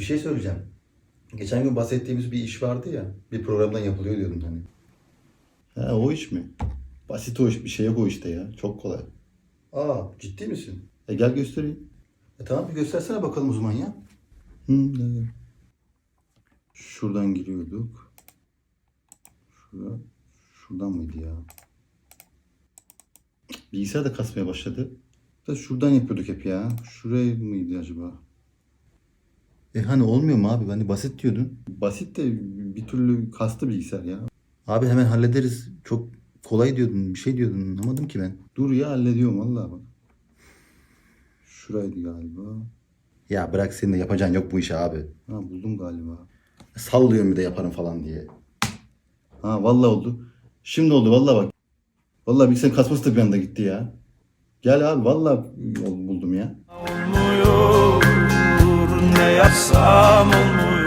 Bir şey söyleyeceğim. Geçen gün bahsettiğimiz bir iş vardı ya. Bir programdan yapılıyor diyordun hani. Ha o iş mi? Basit o iş. Bir şey yok o işte ya. Çok kolay. Aa ciddi misin? E gel göstereyim. E tamam bir göstersene bakalım o zaman ya. Hı, evet. Şuradan giriyorduk. Şurada. Şuradan mıydı ya? Bilgisayar da kasmaya başladı. Da şuradan yapıyorduk hep ya. Şuraya mıydı acaba? E hani olmuyor mu abi? Hani basit diyordun. Basit de bir türlü kastı bilgisayar ya. Abi hemen hallederiz. Çok kolay diyordun. Bir şey diyordun. Anlamadım ki ben. Dur ya hallediyorum vallahi bak. Şuraydı galiba. Ya bırak senin de yapacağın yok bu işi abi. Ha buldum galiba. Sallıyorum bir de yaparım falan diye. Ha vallahi oldu. Şimdi oldu vallahi bak. Vallahi bilgisayarın kasması da bir anda gitti ya. Gel abi vallahi buldum ya. Olmuyor yapsam olmuş